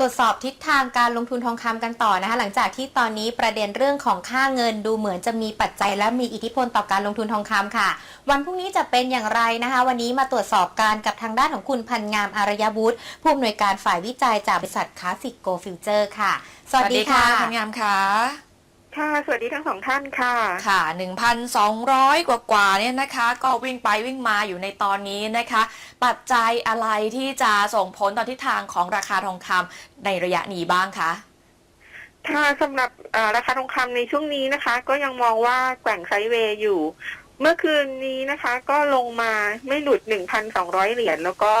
ตรวจสอบทิศทางการลงทุนทองคำกันต่อนะคะ หลังจากที่ตอนนี้ประเด็นเรื่องของค่าเงินดูเหมือนจะมีปัจจัยและมีอิทธิพลต่อการลงทุนทองคำค่ะ วันพรุ่งนี้จะเป็นอย่างไรนะคะ วันนี้มาตรวจสอบการกับทางด้านของคุณพันงามอารยบุตรผู้อำนวยการฝ่ายวิจัยจากบริษัทคาสิกโกฟิวเจอร์ค่ะ สวัสดีค่ะพันงามค่ะ ค่ะ สวัสดีทั้งสองท่านค่ะ ค่ะ 1,200 กว่ากว่าๆเนี่ยนะคะ ก็วิ่งไปวิ่งมาอยู่ในตอนนี้นะคะ ปัจจัยอะไรที่จะส่งผลต่อทิศทางของราคาทองคำในระยะนี้บ้างคะ ค่ะสำหรับเอ่อราคาทองคำในช่วงนี้นะคะ ก็ยังมองว่าแกว่งไซด์เวย์อยู่ เมื่อคืนนี้นะคะ ก็ลงมาไม่หลุด 1,200 เหรียญแล้วก็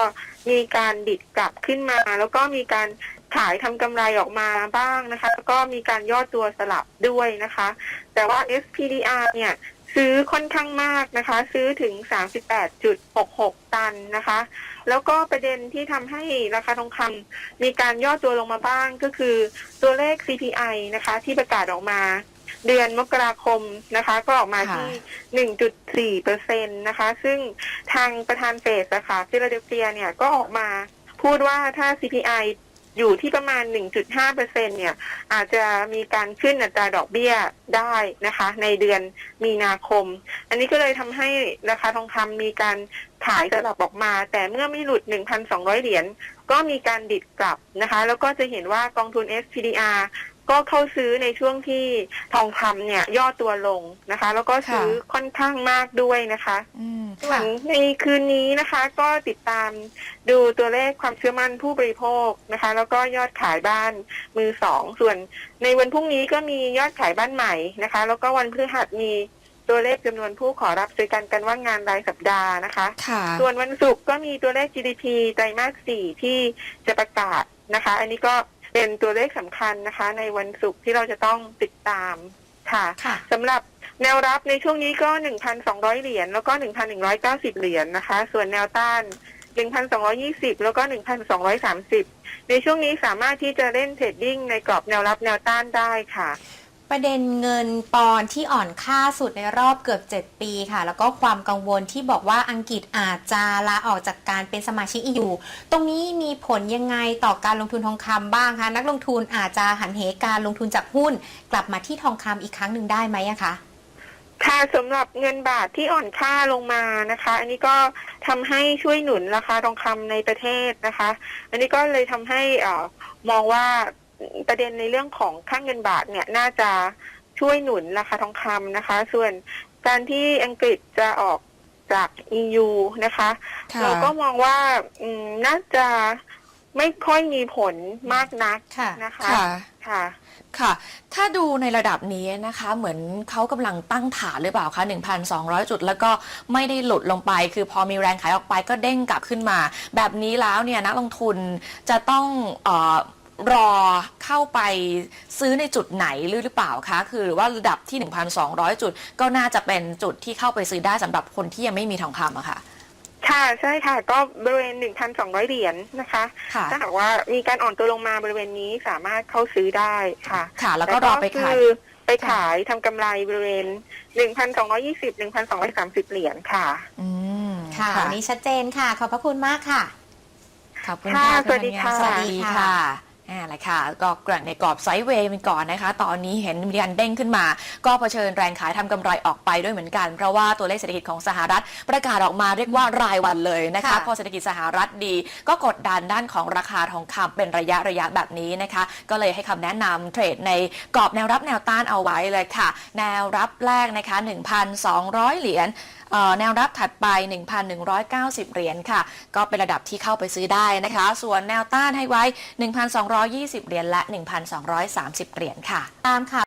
มีการดิดกลับขึ้นมา แล้วก็มีการขายทำกำไรออกมาบ้างนะคะ แล้วก็มีการย่อตัวสลับด้วยนะคะ แต่ว่า SPDR เนี่ยซื้อค่อนข้างมากนะคะ ซื้อถึง 38.66 ตันนะคะ แล้วก็ประเด็นที่ทำให้ราคาทองคำมีการย่อตัวลงมาบ้างก็คือตัวเลข CPI นะคะ ที่ประกาศออกมา เดือนมกราคมนะคะ ก็ออกมาค่ะที่ 1.4เปอร์เซ็นต์นะคะ ซึ่งทางประธานเฟดนะคะฟิลาเดลเฟียเนี่ยก็ออกมาพูดว่าถ้า CPI อยู่ที่ประมาณ 1.5เปอร์เซ็นเนี่ย อาจจะมีการขึ้นอัตราดอกเบี้ยได้นะคะ ในเดือนมีนาคม อันนี้ก็เลยทำให้ราคาทองคำมีการขายสลับออกมา แต่เมื่อไม่หลุด 1,200 เหรียญก็มีการดิดกลับนะคะ แล้วก็จะเห็นว่ากองทุน SPDR ก็เข้าซื้อในช่วงที่ทองคำเนี่ยย่อตัวลงนะคะ แล้วก็ซื้อค่อนข้างมากด้วยนะคะอืมส่วนในคืนนี้นะคะ ก็ติดตามดูตัวเลขความเชื่อมั่นผู้บริโภคนะคะ แล้วก็ยอดขายบ้านมือสอง ส่วนในวันพรุ่งนี้ก็มียอดขายบ้านใหม่นะคะ แล้วก็วันพฤหัสมีตัวเลขจำนวนผู้ขอรับซื้อกันกันว่างงานรายสัปดาห์นะคะค่ะส่วนวันศุกร์ก็มีตัวเลข GDP ไตรมาสสี่ที่จะประกาศนะคะ อันนี้ก็ เป็นตัวเลขสำคัญนะคะ ในวันศุกร์ที่เราจะต้องติดตามค่ะค่ะสำหรับแนวรับในช่วงนี้ก็ 1,200 เหรียญแล้วก็ 1,190 เหรียญนะคะ ส่วนแนวต้าน 1,220 แล้วก็ 1,230 ในช่วงนี้สามารถที่จะเล่นเทรดดิ้งในกรอบแนวรับแนวต้านได้ค่ะ ประเด็นเงินปอนที่อ่อนค่าสุดในรอบเกือบ 7 ปีค่ะ แล้วก็ความกังวลที่บอกว่าอังกฤษอาจจะลาออกจากการเป็นสมาชิก EU ตรงนี้มีผลยังไงต่อการลงทุนทองคำบ้างคะ นักลงทุนอาจจะหันเหการลงทุนจากหุ้น กลับมาที่ทองคำอีกครั้งหนึ่งได้ไหมคะค่ะสำหรับเงินบาทที่อ่อนค่าลงมานะคะ อันนี้ก็ทำให้ช่วยหนุนราคาทองคำในประเทศนะคะ อันนี้ก็เลยทำให้อ่อมองว่า ประเด็นในเรื่องของค่างเงินบาทเนี่ยน่าจะช่วยหนุนราคาทองคำนะคะ ส่วนการที่อังกฤษจะออกจาก EU นะคะค่ะเราก็มองว่าอืมน่าจะไม่ค่อยมีผลมากนักค่ะนะคะค่ะค่ะค่ะ ถ้าดูในระดับนี้นะคะ เหมือนเขากำลังตั้งฐานหรือเปล่าคะ 1,200 จุด แล้วก็ไม่ได้หลุดลงไป คือพอมีแรงขายออกไปก็เด้งกลับขึ้นมา แบบนี้แล้วเนี่ยนักลงทุนจะต้องเออ รอเข้าไปซื้อในจุดไหนหรือหรือเปล่าคะคือว่าระดับที่ 1,200 จุด ก็น่าจะเป็นจุดที่เข้าไปซื้อได้สำหรับคนที่ยังไม่มีทองคำอะค่ะ ค่ะใช่ค่ะ ก็บริเวณ 1,200 เหรียญนะคะ ค่ะ ถ้าหากว่ามีการอ่อนตัวลงมาบริเวณนี้สามารถเข้าซื้อได้ค่ะค่ะ แล้วก็รอไปขาย คือไปขายทำกำไรบริเวณ 1,220 1,230 เหรียญค่ะ อืมค่ะวันนี้ชัดเจนค่ะ ขอบพระคุณมากค่ะ ขอบคุณค่ะค่ะสวัสดีค่ะ สวัสดีค่ะ อ่าแหละค่ะก็แกร่งในกรอบไซด์เวย์มันก่อนนะคะ ตอนนี้เห็นมีการเด้งขึ้นมา ก็เผชิญแรงขายทำกำไรออกไปด้วยเหมือนกัน เพราะว่าตัวเลขเศรษฐกิจของสหรัฐประกาศออกมาเรียกว่ารายวันเลยนะคะค่ะพอเศรษฐกิจสหรัฐดี ก็กดดันด้านของราคาทองคำเป็นระยะระยะแบบนี้นะคะ ก็เลยให้คำแนะนำเทรดในกรอบแนวรับแนวต้านเอาไว้เลยค่ะ แนวรับแรกนะคะ 1,200 เหรียญเอ่อ แนวรับถัดไป 1,190 เหรียญค่ะ ก็เป็นระดับที่เข้าไปซื้อได้นะคะ ส่วนแนวต้านให้ไว้ 1,220 เหรียญและ 1,230 เหรียญค่ะ ตามค่ะ